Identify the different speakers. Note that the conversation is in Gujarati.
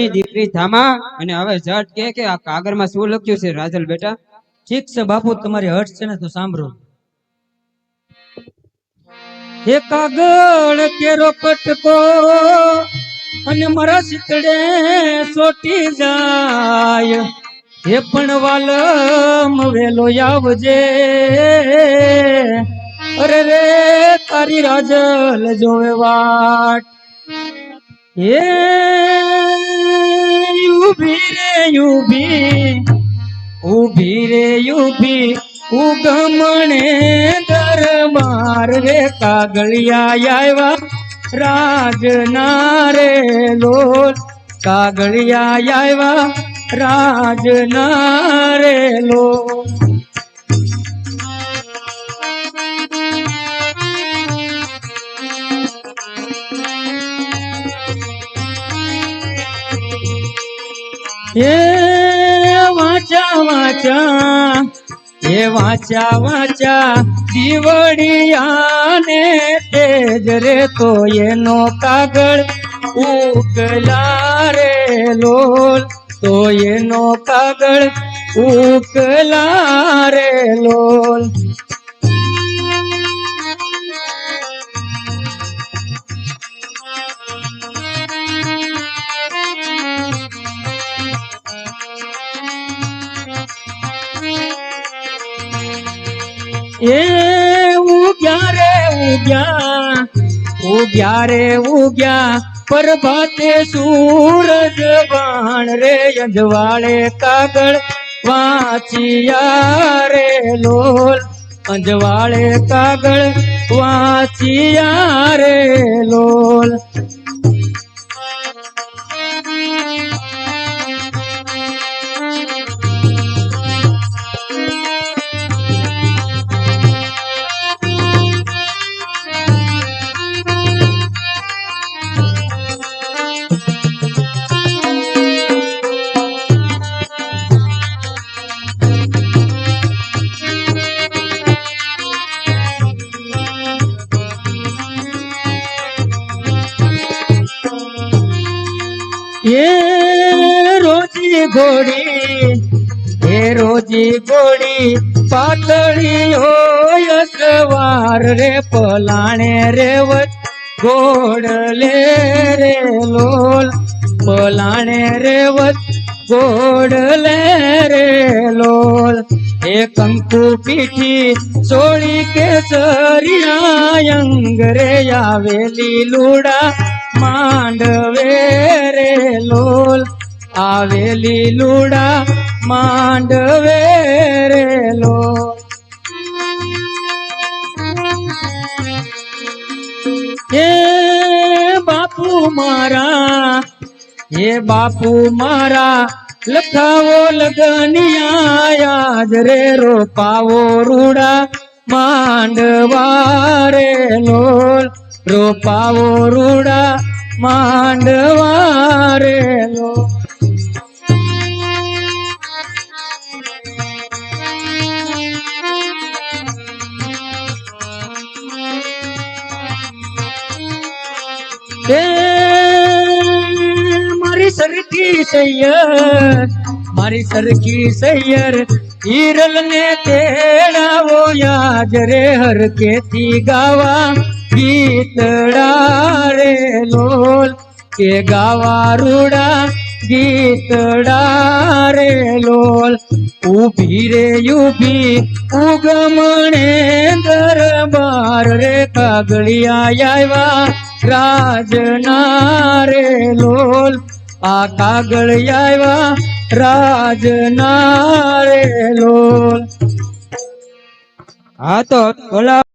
Speaker 1: ની દીકરી ધામા અને હવે જટ કે કે આ કાગળમાં શું લખ્યું છે, રાજલ બેટા?
Speaker 2: ઠીક છે બાપુ, તમારી હટ છે ને, તો સાંભળો. હે કાગળ, કેરો કટકો અને મારા શીતળે સોટી જાય. એ પણ વાલમ વેલો આવજે. અરે રે, તારી રાજલ જોવે વાટ. ઊભી રે ઊભી ઊભી રે ઊભી, ઉગમણે દરબાર રે કાગળિયા આવ્યા રાજના રે લોલ, કાગળિયા આવ્યા રાજના રે એ વાંચા વાંચા, એ વાંચા વાંચા, દીવડિયાને તેજ રે તો એનો કાગળ ઉકલા રે લોલ, તો એનો કાગળ ઉકલા રે લોલ. એ ઉગ્યા રે ઉગ્યા ઉગ્યા રે ઉગ્યા, પરભાતે સૂરજ બાણ રે અંજવાળે કાગળ વાંચિયા રે લોલ, અંજવાળે કાગળ વાંચિયા રે લોલ. એ રોજી ઘોડી, એ રોજી ઘોડી પાતળી હોય સવાર રે, પલાણે રે વચ ઘોડલે રે લોલ. પલાણે રે વચ ઘોડલે રે લોલ. એ કંકુ પીઠી સોળી કે સરિયા રે આવેલી લુડા. માંડવે રે લોલ, આવેલી લુડા માંડવે રે લોલ. હે બાપુ મારા, હે બાપુ મારા, લખાવો લગનિયા આજ રે રોપાવો રૂડા માંડવા રે લોલ. રોપાવો રૂડા માંડવા રે મારી સરખી સૈયર મારી સરખી સૈયર હિરલ ને તેડાવો યાદ રે હર કેથી ગાવા. ગીતડા રે લોલ કે ગાવા રૂડા ગીતડા રે લોલ. ઊભી રે ઊભી ઉગમણે દરબાર રે કાગળિયા આવ્યા રાજના રે લોલ. આ કાગળ આવ્યા રાજના રે લોલ.
Speaker 1: હા તો ઓલા